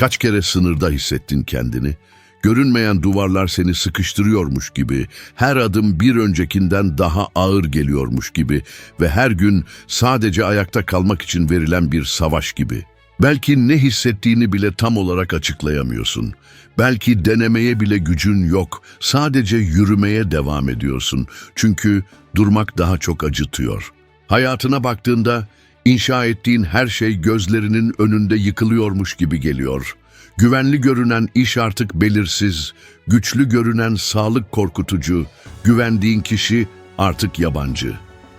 Kaç kere sınırda hissettin kendini? Görünmeyen duvarlar seni sıkıştırıyormuş gibi, her adım bir öncekinden daha ağır geliyormuş gibi ve her gün sadece ayakta kalmak için verilen bir savaş gibi. Belki ne hissettiğini bile tam olarak açıklayamıyorsun. Belki denemeye bile gücün yok. Sadece yürümeye devam ediyorsun. Çünkü durmak daha çok acıtıyor. Hayatına baktığında inşa ettiğin her şey gözlerinin önünde yıkılıyormuş gibi geliyor. Güvenli görünen iş artık belirsiz, güçlü görünen sağlık korkutucu, güvendiğin kişi artık yabancı.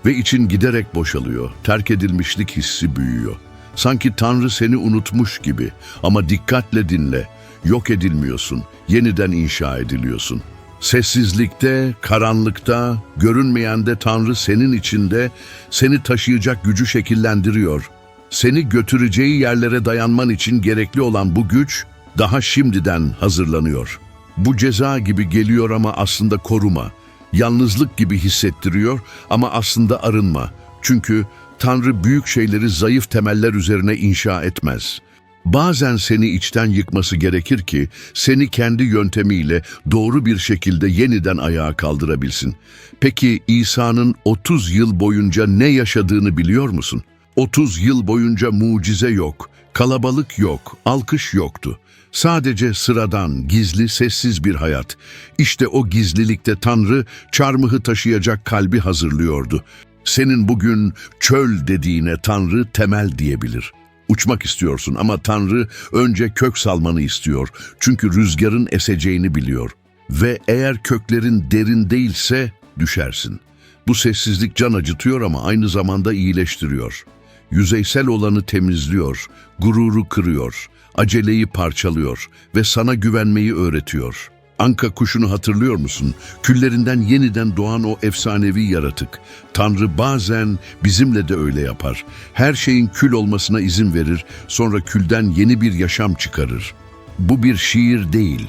Ve için giderek boşalıyor, terk edilmişlik hissi büyüyor. Sanki Tanrı seni unutmuş gibi ama dikkatle dinle, yok edilmiyorsun, yeniden inşa ediliyorsun. Sessizlikte, karanlıkta, görünmeyende Tanrı senin içinde seni taşıyacak gücü şekillendiriyor. Seni götüreceği yerlere dayanman için gerekli olan bu güç daha şimdiden hazırlanıyor. Bu ceza gibi geliyor ama aslında koruma. Yalnızlık gibi hissettiriyor ama aslında arınma. Çünkü Tanrı büyük şeyleri zayıf temeller üzerine inşa etmez. Bazen seni içten yıkması gerekir ki seni kendi yöntemiyle doğru bir şekilde yeniden ayağa kaldırabilsin. Peki İsa'nın 30 yıl boyunca ne yaşadığını biliyor musun? 30 yıl boyunca mucize yok, kalabalık yok, alkış yoktu. Sadece sıradan, gizli, sessiz bir hayat. İşte o gizlilikte Tanrı çarmıhı taşıyacak kalbi hazırlıyordu. Senin bugün çöl dediğine Tanrı temel diyebilir. Uçmak istiyorsun ama Tanrı önce kök salmanı istiyor. Çünkü rüzgarın eseceğini biliyor. Ve eğer köklerin derin değilse düşersin. Bu sessizlik can acıtıyor ama aynı zamanda iyileştiriyor. Yüzeysel olanı temizliyor, gururu kırıyor, aceleyi parçalıyor ve sana güvenmeyi öğretiyor. Anka kuşunu hatırlıyor musun? Küllerinden yeniden doğan o efsanevi yaratık. Tanrı bazen bizimle de öyle yapar. Her şeyin kül olmasına izin verir, sonra külden yeni bir yaşam çıkarır. Bu bir şiir değil,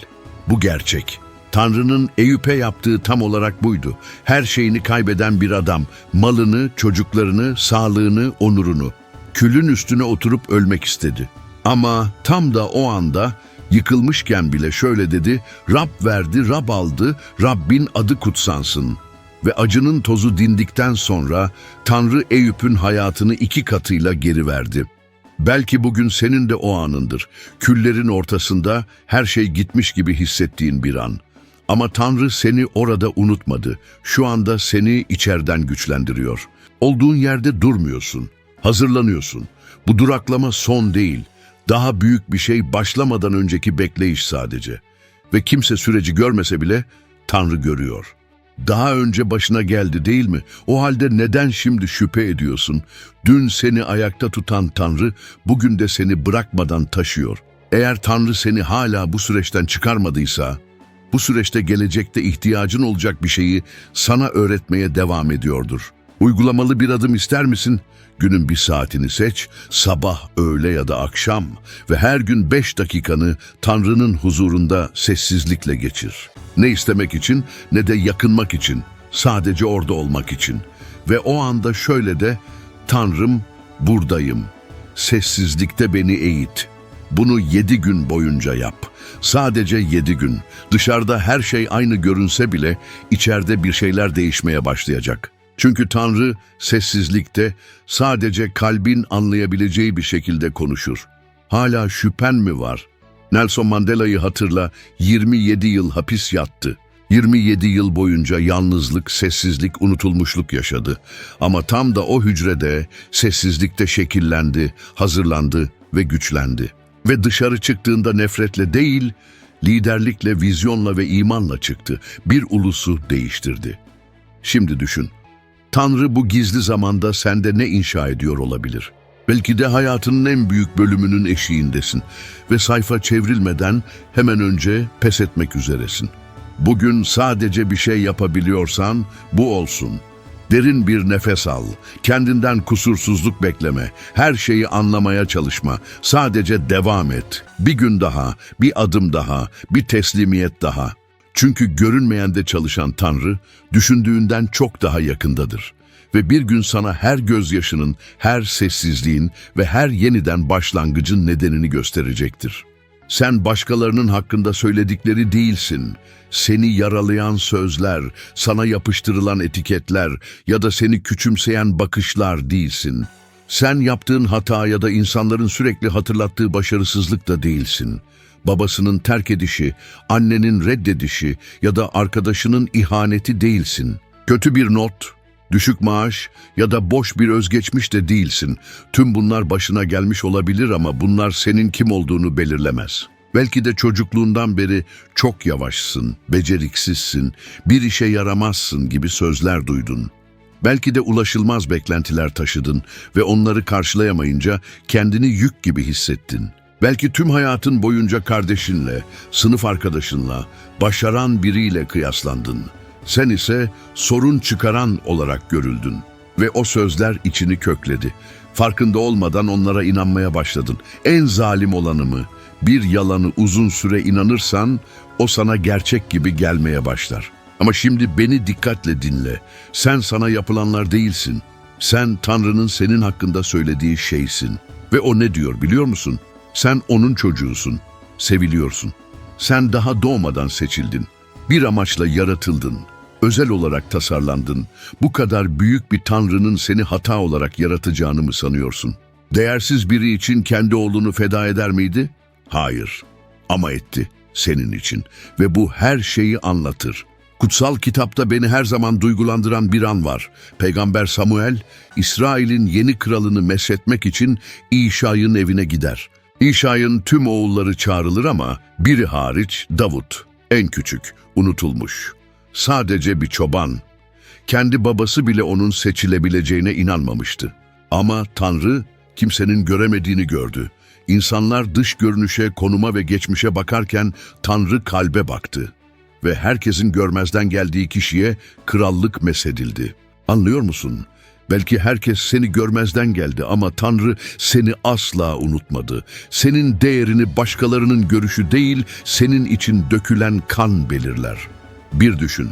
bu gerçek. Tanrı'nın Eyüp'e yaptığı tam olarak buydu. Her şeyini kaybeden bir adam, malını, çocuklarını, sağlığını, onurunu. Külün üstüne oturup ölmek istedi. Ama tam da o anda yıkılmışken bile şöyle dedi, Rab verdi, Rab aldı, Rabbin adı kutsansın. Ve acının tozu dindikten sonra Tanrı Eyüp'ün hayatını iki katıyla geri verdi. Belki bugün senin de o anındır. Küllerin ortasında her şey gitmiş gibi hissettiğin bir an. Ama Tanrı seni orada unutmadı. Şu anda seni içerden güçlendiriyor. Olduğun yerde durmuyorsun. Hazırlanıyorsun. Bu duraklama son değil. Daha büyük bir şey başlamadan önceki bekleyiş sadece. Ve kimse süreci görmese bile Tanrı görüyor. Daha önce başına geldi değil mi? O halde neden şimdi şüphe ediyorsun? Dün seni ayakta tutan Tanrı bugün de seni bırakmadan taşıyor. Eğer Tanrı seni hala bu süreçten çıkarmadıysa, bu süreçte gelecekte ihtiyacın olacak bir şeyi sana öğretmeye devam ediyordur. Uygulamalı bir adım ister misin? Günün bir saatini seç, sabah, öğle ya da akşam ve her gün beş dakikanı Tanrı'nın huzurunda sessizlikle geçir. Ne istemek için ne de yakınmak için, sadece orada olmak için. Ve o anda şöyle de, Tanrım buradayım, sessizlikte beni eğit. Bunu yedi gün boyunca yap. Sadece yedi gün. Dışarıda her şey aynı görünse bile içeride bir şeyler değişmeye başlayacak. Çünkü Tanrı sessizlikte sadece kalbin anlayabileceği bir şekilde konuşur. Hala şüphen mi var? Nelson Mandela'yı hatırla 27 yıl hapis yattı. 27 yıl boyunca yalnızlık, sessizlik, unutulmuşluk yaşadı. Ama tam da o hücrede sessizlikte şekillendi, hazırlandı ve güçlendi. Ve dışarı çıktığında nefretle değil, liderlikle, vizyonla ve imanla çıktı. Bir ulusu değiştirdi. Şimdi düşün. Tanrı bu gizli zamanda sende ne inşa ediyor olabilir? Belki de hayatının en büyük bölümünün eşiğindesin ve sayfa çevrilmeden hemen önce pes etmek üzeresin. Bugün sadece bir şey yapabiliyorsan bu olsun. Derin bir nefes al. Kendinden kusursuzluk bekleme. Her şeyi anlamaya çalışma. Sadece devam et. Bir gün daha, bir adım daha, bir teslimiyet daha. Çünkü görünmeyende çalışan Tanrı, düşündüğünden çok daha yakındadır. Ve bir gün sana her gözyaşının, her sessizliğin ve her yeniden başlangıcın nedenini gösterecektir. Sen başkalarının hakkında söyledikleri değilsin. Seni yaralayan sözler, sana yapıştırılan etiketler ya da seni küçümseyen bakışlar değilsin. Sen yaptığın hata ya da insanların sürekli hatırlattığı başarısızlık da değilsin. Babasının terk edişi, annenin reddedişi ya da arkadaşının ihaneti değilsin. Kötü bir not, düşük maaş ya da boş bir özgeçmiş de değilsin. Tüm bunlar başına gelmiş olabilir ama bunlar senin kim olduğunu belirlemez. Belki de çocukluğundan beri çok yavaşsın, beceriksizsin, bir işe yaramazsın gibi sözler duydun. Belki de ulaşılmaz beklentiler taşıdın ve onları karşılayamayınca kendini yük gibi hissettin. Belki tüm hayatın boyunca kardeşinle, sınıf arkadaşınla, başaran biriyle kıyaslandın. Sen ise sorun çıkaran olarak görüldün ve o sözler içini kökledi. Farkında olmadan onlara inanmaya başladın. En zalim olanı mı? Bir yalanı uzun süre inanırsan o sana gerçek gibi gelmeye başlar. Ama şimdi beni dikkatle dinle. Sen sana yapılanlar değilsin. Sen Tanrı'nın senin hakkında söylediği şeysin. Ve o ne diyor biliyor musun? Sen onun çocuğusun. Seviliyorsun. Sen daha doğmadan seçildin. Bir amaçla yaratıldın. Özel olarak tasarlandın. Bu kadar büyük bir Tanrı'nın seni hata olarak yaratacağını mı sanıyorsun? Değersiz biri için kendi oğlunu feda eder miydi? Hayır. Ama etti senin için ve bu her şeyi anlatır. Kutsal kitapta beni her zaman duygulandıran bir an var. Peygamber Samuel, İsrail'in yeni kralını meshetmek için İşay'ın evine gider. İşay'ın tüm oğulları çağrılır ama biri hariç Davut, en küçük, unutulmuş. Sadece bir çoban. Kendi babası bile onun seçilebileceğine inanmamıştı. Ama Tanrı kimsenin göremediğini gördü. İnsanlar dış görünüşe, konuma ve geçmişe bakarken Tanrı kalbe baktı ve herkesin görmezden geldiği kişiye krallık mesedildi. Anlıyor musun? Belki herkes seni görmezden geldi ama Tanrı seni asla unutmadı. Senin değerini başkalarının görüşü değil, senin için dökülen kan belirler. Bir düşün.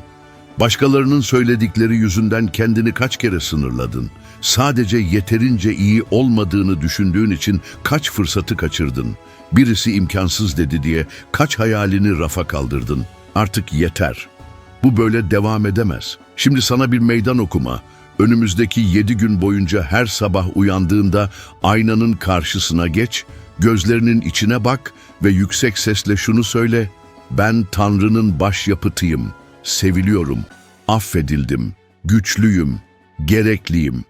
Başkalarının söyledikleri yüzünden kendini kaç kere sınırladın? Sadece yeterince iyi olmadığını düşündüğün için kaç fırsatı kaçırdın? Birisi imkansız dedi diye kaç hayalini rafa kaldırdın? Artık yeter. Bu böyle devam edemez. Şimdi sana bir meydan okuma. Önümüzdeki yedi gün boyunca her sabah uyandığında aynanın karşısına geç, gözlerinin içine bak ve yüksek sesle şunu söyle. Ben Tanrı'nın başyapıtıyım, seviliyorum, affedildim, güçlüyüm, gerekliyim.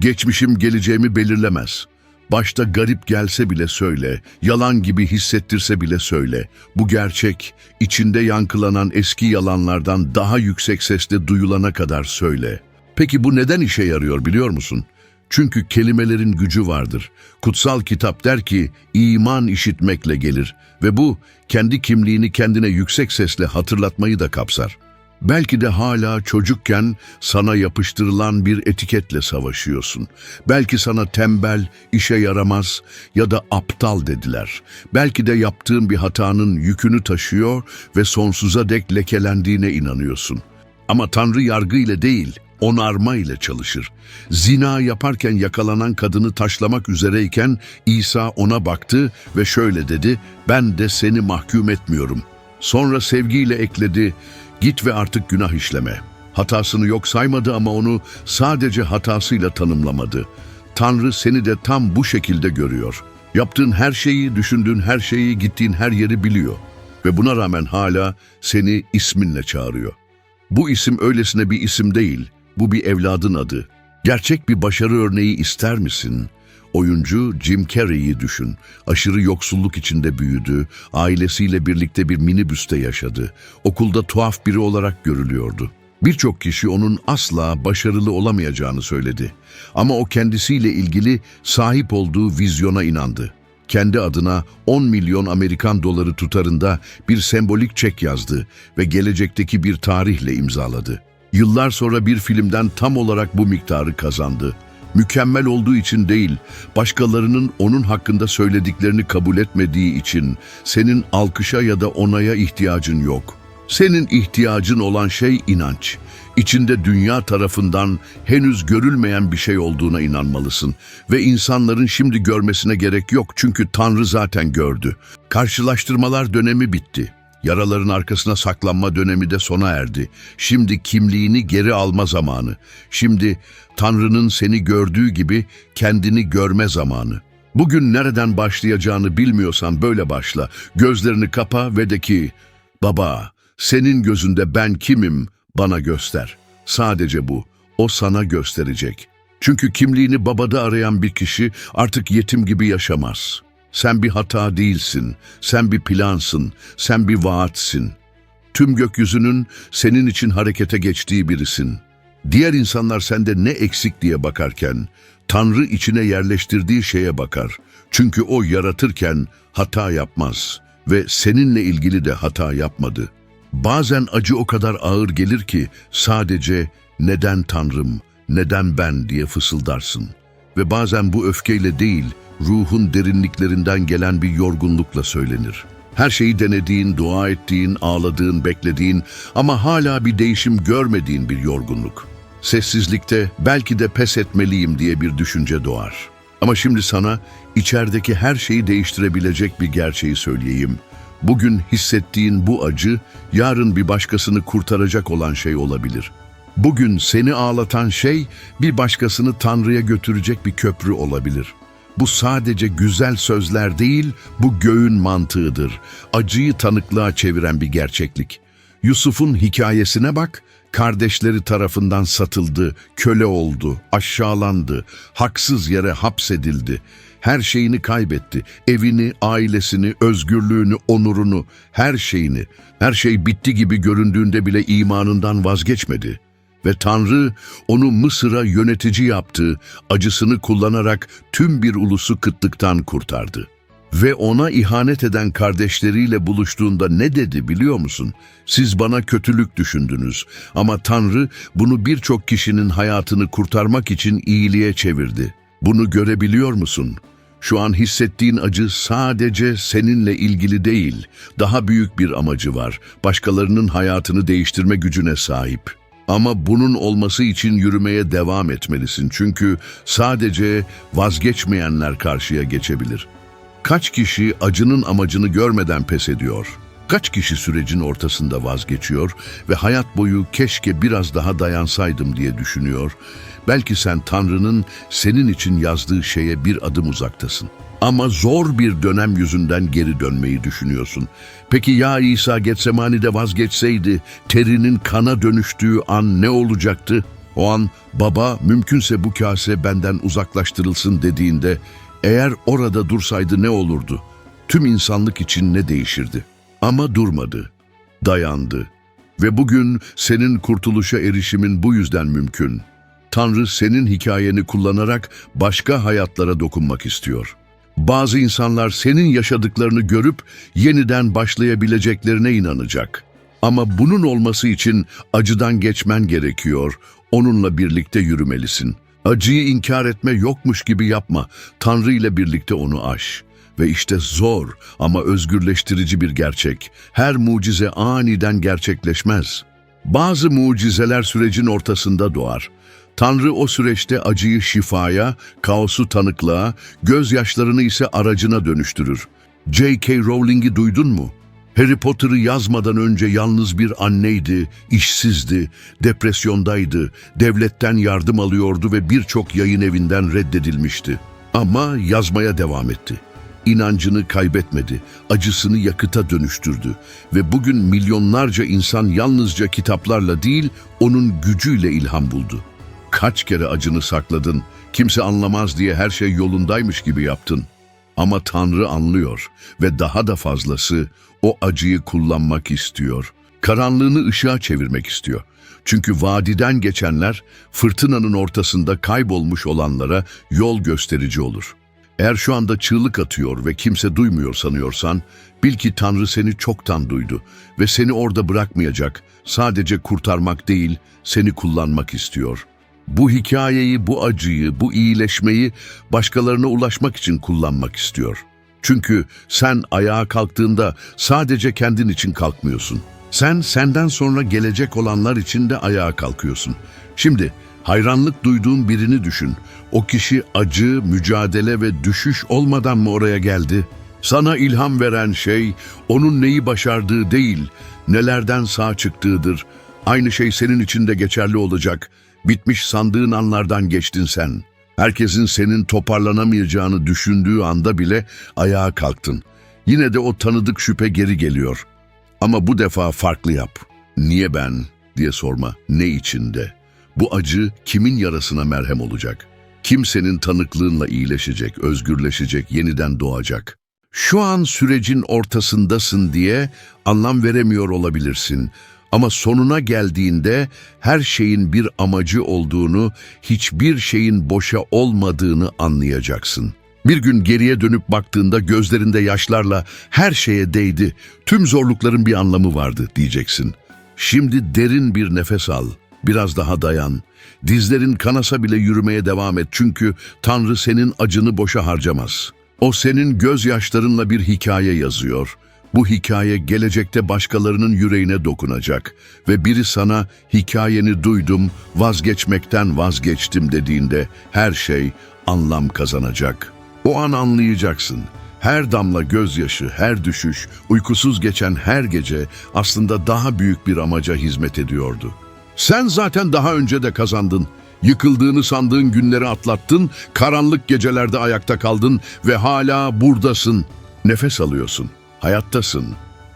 Geçmişim geleceğimi belirlemez. Başta garip gelse bile söyle, yalan gibi hissettirse bile söyle. Bu gerçek, içinde yankılanan eski yalanlardan daha yüksek sesle duyulana kadar söyle. Peki bu neden işe yarıyor biliyor musun? Çünkü kelimelerin gücü vardır. Kutsal kitap der ki iman işitmekle gelir ve bu kendi kimliğini kendine yüksek sesle hatırlatmayı da kapsar. Belki de hala çocukken sana yapıştırılan bir etiketle savaşıyorsun. Belki sana tembel, işe yaramaz ya da aptal dediler. Belki de yaptığın bir hatanın yükünü taşıyor ve sonsuza dek lekelendiğine inanıyorsun. Ama Tanrı yargı ile değil, onarma ile çalışır. Zina yaparken yakalanan kadını taşlamak üzereyken İsa ona baktı ve şöyle dedi, ben de seni mahkum etmiyorum. Sonra sevgiyle ekledi, git ve artık günah işleme. Hatasını yok saymadı ama onu sadece hatasıyla tanımlamadı. Tanrı seni de tam bu şekilde görüyor. Yaptığın her şeyi, düşündüğün her şeyi, gittiğin her yeri biliyor. Ve buna rağmen hala seni isminle çağırıyor. Bu isim öylesine bir isim değil, bu bir evladın adı. Gerçek bir başarı örneği ister misin? Oyuncu Jim Carrey'i düşün. Aşırı yoksulluk içinde büyüdü, ailesiyle birlikte bir minibüste yaşadı. Okulda tuhaf biri olarak görülüyordu. Birçok kişi onun asla başarılı olamayacağını söyledi. Ama o kendisiyle ilgili sahip olduğu vizyona inandı. Kendi adına 10 milyon Amerikan doları tutarında bir sembolik çek yazdı ve gelecekteki bir tarihle imzaladı. Yıllar sonra bir filmden tam olarak bu miktarı kazandı. Mükemmel olduğu için değil, başkalarının onun hakkında söylediklerini kabul etmediği için senin alkışa ya da onaya ihtiyacın yok. Senin ihtiyacın olan şey inanç. içinde dünya tarafından henüz görülmeyen bir şey olduğuna inanmalısın. Ve insanların şimdi görmesine gerek yok çünkü Tanrı zaten gördü. Karşılaştırmalar dönemi bitti. Yaraların arkasına saklanma dönemi de sona erdi. Şimdi kimliğini geri alma zamanı. Şimdi Tanrı'nın seni gördüğü gibi kendini görme zamanı. Bugün nereden başlayacağını bilmiyorsan böyle başla. Gözlerini kapa ve de ki, Baba, senin gözünde ben kimim bana göster. Sadece bu. O sana gösterecek. Çünkü kimliğini babada arayan bir kişi artık yetim gibi yaşamaz. Sen bir hata değilsin, sen bir plansın, sen bir vaatsin. Tüm gökyüzünün senin için harekete geçtiği birisin. Diğer insanlar sende ne eksik diye bakarken, Tanrı içine yerleştirdiği şeye bakar. Çünkü o yaratırken hata yapmaz ve seninle ilgili de hata yapmadı. Bazen acı o kadar ağır gelir ki sadece neden Tanrım, neden ben diye fısıldarsın. Ve bazen bu öfkeyle değil, ruhun derinliklerinden gelen bir yorgunlukla söylenir. Her şeyi denediğin, dua ettiğin, ağladığın, beklediğin ama hala bir değişim görmediğin bir yorgunluk. Sessizlikte belki de pes etmeliyim diye bir düşünce doğar. Ama şimdi sana içerideki her şeyi değiştirebilecek bir gerçeği söyleyeyim. Bugün hissettiğin bu acı, yarın bir başkasını kurtaracak olan şey olabilir. Bugün seni ağlatan şey, bir başkasını Tanrı'ya götürecek bir köprü olabilir. Bu sadece güzel sözler değil, bu göğün mantığıdır. Acıyı tanıklığa çeviren bir gerçeklik. Yusuf'un hikayesine bak, kardeşleri tarafından satıldı, köle oldu, aşağılandı, haksız yere hapsedildi. Her şeyini kaybetti. Evini, ailesini, özgürlüğünü, onurunu, her şeyini. Her şey bitti gibi göründüğünde bile imanından vazgeçmedi. Ve Tanrı onu Mısır'a yönetici yaptı, acısını kullanarak tüm bir ulusu kıtlıktan kurtardı. Ve ona ihanet eden kardeşleriyle buluştuğunda ne dedi biliyor musun? Siz bana kötülük düşündünüz ama Tanrı bunu birçok kişinin hayatını kurtarmak için iyiliğe çevirdi. Bunu görebiliyor musun? Şu an hissettiğin acı sadece seninle ilgili değil, daha büyük bir amacı var. Başkalarının hayatını değiştirme gücüne sahip. Ama bunun olması için yürümeye devam etmelisin. Çünkü sadece vazgeçmeyenler karşıya geçebilir. Kaç kişi acının amacını görmeden pes ediyor? Kaç kişi sürecin ortasında vazgeçiyor ve hayat boyu keşke biraz daha dayansaydım diye düşünüyor? Belki sen Tanrı'nın senin için yazdığı şeye bir adım uzaktasın. Ama zor bir dönem yüzünden geri dönmeyi düşünüyorsun. Peki ya İsa Getsemani'de vazgeçseydi, terinin kana dönüştüğü an ne olacaktı? O an baba mümkünse bu kase benden uzaklaştırılsın dediğinde eğer orada dursaydı ne olurdu? Tüm insanlık için ne değişirdi? Ama durmadı, dayandı. Ve bugün senin kurtuluşa erişimin bu yüzden mümkün. Tanrı senin hikayeni kullanarak başka hayatlara dokunmak istiyor. Bazı insanlar senin yaşadıklarını görüp yeniden başlayabileceklerine inanacak. Ama bunun olması için acıdan geçmen gerekiyor, onunla birlikte yürümelisin. Acıyı inkar etme yokmuş gibi yapma, Tanrı ile birlikte onu aş. Ve işte zor ama özgürleştirici bir gerçek. Her mucize aniden gerçekleşmez. Bazı mucizeler sürecin ortasında doğar. Tanrı o süreçte acıyı şifaya, kaosu tanıklığa, gözyaşlarını ise aracına dönüştürür. J.K. Rowling'i duydun mu? Harry Potter'ı yazmadan önce yalnız bir anneydi, işsizdi, depresyondaydı, devletten yardım alıyordu ve birçok yayın evinden reddedilmişti. Ama yazmaya devam etti. İnancını kaybetmedi, acısını yakıta dönüştürdü ve bugün milyonlarca insan yalnızca kitaplarla değil, onun gücüyle ilham buldu. Kaç kere acını sakladın, kimse anlamaz diye her şey yolundaymış gibi yaptın. Ama Tanrı anlıyor ve daha da fazlası o acıyı kullanmak istiyor. Karanlığını ışığa çevirmek istiyor. Çünkü vadiden geçenler fırtınanın ortasında kaybolmuş olanlara yol gösterici olur. Eğer şu anda çığlık atıyor ve kimse duymuyor sanıyorsan, bil ki Tanrı seni çoktan duydu ve seni orada bırakmayacak, sadece kurtarmak değil, seni kullanmak istiyor.'' Bu hikayeyi, bu acıyı, bu iyileşmeyi başkalarına ulaşmak için kullanmak istiyor. Çünkü sen ayağa kalktığında sadece kendin için kalkmıyorsun. Sen senden sonra gelecek olanlar için de ayağa kalkıyorsun. Şimdi hayranlık duyduğun birini düşün. O kişi acı, mücadele ve düşüş olmadan mı oraya geldi? Sana ilham veren şey onun neyi başardığı değil, nelerden sağ çıktığıdır. Aynı şey senin için de geçerli olacak. Bitmiş sandığın anlardan geçtin sen. Herkesin senin toparlanamayacağını düşündüğü anda bile ayağa kalktın. Yine de o tanıdık şüphe geri geliyor. Ama bu defa farklı yap. Niye ben diye sorma. Ne içinde? Bu acı kimin yarasına merhem olacak? Kimsenin tanıklığınla iyileşecek, özgürleşecek, yeniden doğacak. Şu an sürecin ortasındasın diye anlam veremiyor olabilirsin. Ama sonuna geldiğinde her şeyin bir amacı olduğunu, hiçbir şeyin boşa olmadığını anlayacaksın. Bir gün geriye dönüp baktığında gözlerinde yaşlarla her şeye değdi, tüm zorlukların bir anlamı vardı diyeceksin. Şimdi derin bir nefes al, biraz daha dayan. Dizlerin kanasa bile yürümeye devam et çünkü Tanrı senin acını boşa harcamaz. O senin gözyaşlarınla bir hikaye yazıyor. Bu hikaye gelecekte başkalarının yüreğine dokunacak ve biri sana hikayeni duydum, vazgeçmekten vazgeçtim dediğinde her şey anlam kazanacak. O an anlayacaksın. Her damla gözyaşı, her düşüş, uykusuz geçen her gece aslında daha büyük bir amaca hizmet ediyordu. Sen zaten daha önce de kazandın. Yıkıldığını sandığın günleri atlattın, karanlık gecelerde ayakta kaldın ve hala buradasın. Nefes alıyorsun, hayattasın.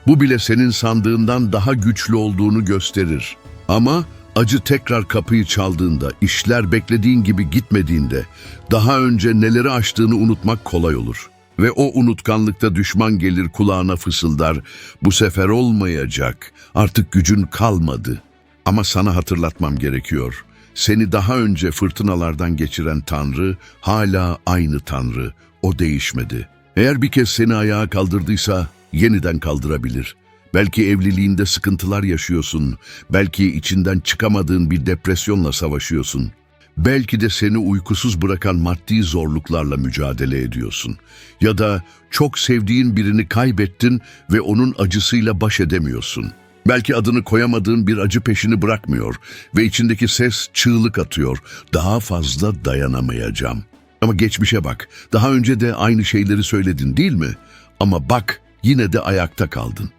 Bu bile senin sandığından daha güçlü olduğunu gösterir. Ama acı tekrar kapıyı çaldığında, işler beklediğin gibi gitmediğinde, daha önce neleri aştığını unutmak kolay olur. Ve o unutkanlıkta düşman gelir kulağına fısıldar, bu sefer olmayacak, artık gücün kalmadı. Ama sana hatırlatmam gerekiyor. Seni daha önce fırtınalardan geçiren Tanrı hala aynı Tanrı. O değişmedi. Eğer bir kez seni ayağa kaldırdıysa yeniden kaldırabilir. Belki evliliğinde sıkıntılar yaşıyorsun. Belki içinden çıkamadığın bir depresyonla savaşıyorsun. Belki de seni uykusuz bırakan maddi zorluklarla mücadele ediyorsun. Ya da çok sevdiğin birini kaybettin ve onun acısıyla baş edemiyorsun. Belki adını koyamadığın bir acı peşini bırakmıyor ve içindeki ses çığlık atıyor. Daha fazla dayanamayacağım. Ama geçmişe bak. Daha önce de aynı şeyleri söyledin değil mi? Ama bak yine de ayakta kaldın.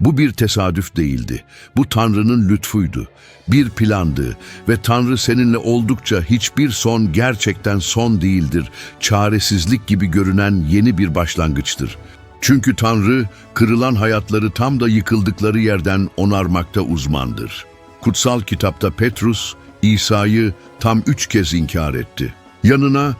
Bu bir tesadüf değildi. Bu Tanrı'nın lütfuydu. Bir plandı ve Tanrı seninle oldukça hiçbir son gerçekten son değildir. Çaresizlik gibi görünen yeni bir başlangıçtır. Çünkü Tanrı kırılan hayatları tam da yıkıldıkları yerden onarmakta uzmandır. Kutsal kitapta Petrus, İsa'yı tam üç kez inkar etti. Yanına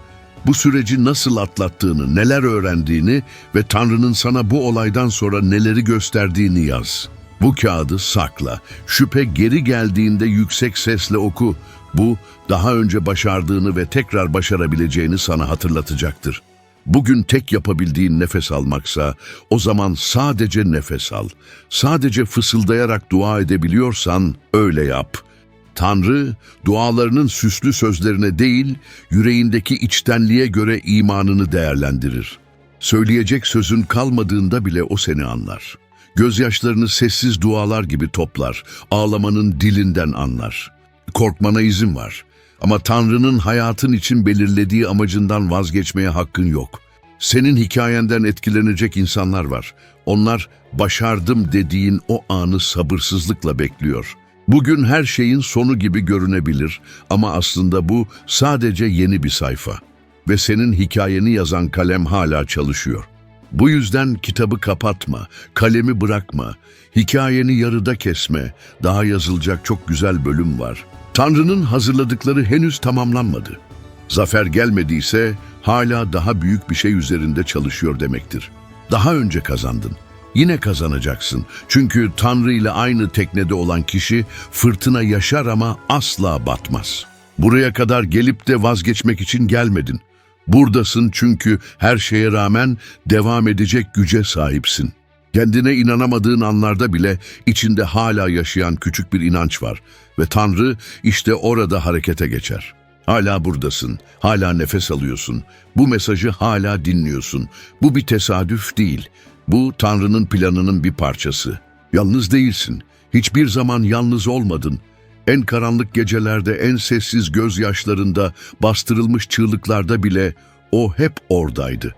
bu süreci nasıl atlattığını, neler öğrendiğini ve Tanrı'nın sana bu olaydan sonra neleri gösterdiğini yaz. Bu kağıdı sakla. Şüphe geri geldiğinde yüksek sesle oku. Bu daha önce başardığını ve tekrar başarabileceğini sana hatırlatacaktır. Bugün tek yapabildiğin nefes almaksa o zaman sadece nefes al. Sadece fısıldayarak dua edebiliyorsan öyle yap. Tanrı dualarının süslü sözlerine değil, yüreğindeki içtenliğe göre imanını değerlendirir. Söyleyecek sözün kalmadığında bile o seni anlar. Gözyaşlarını sessiz dualar gibi toplar, ağlamanın dilinden anlar. Korkmana izin var. Ama Tanrı'nın hayatın için belirlediği amacından vazgeçmeye hakkın yok. Senin hikayenden etkilenecek insanlar var. Onlar başardım dediğin o anı sabırsızlıkla bekliyor. Bugün her şeyin sonu gibi görünebilir ama aslında bu sadece yeni bir sayfa. Ve senin hikayeni yazan kalem hala çalışıyor. Bu yüzden kitabı kapatma, kalemi bırakma, hikayeni yarıda kesme, daha yazılacak çok güzel bölüm var. Tanrı'nın hazırladıkları henüz tamamlanmadı. Zafer gelmediyse hala daha büyük bir şey üzerinde çalışıyor demektir. Daha önce kazandın. Yine kazanacaksın. Çünkü Tanrı ile aynı teknede olan kişi fırtına yaşar ama asla batmaz. Buraya kadar gelip de vazgeçmek için gelmedin. Buradasın çünkü her şeye rağmen devam edecek güce sahipsin. Kendine inanamadığın anlarda bile içinde hala yaşayan küçük bir inanç var ve Tanrı işte orada harekete geçer. Hala buradasın, hala nefes alıyorsun. Bu mesajı hala dinliyorsun. Bu bir tesadüf değil. Bu Tanrı'nın planının bir parçası. Yalnız değilsin. Hiçbir zaman yalnız olmadın. En karanlık gecelerde, en sessiz gözyaşlarında, bastırılmış çığlıklarda bile o hep oradaydı.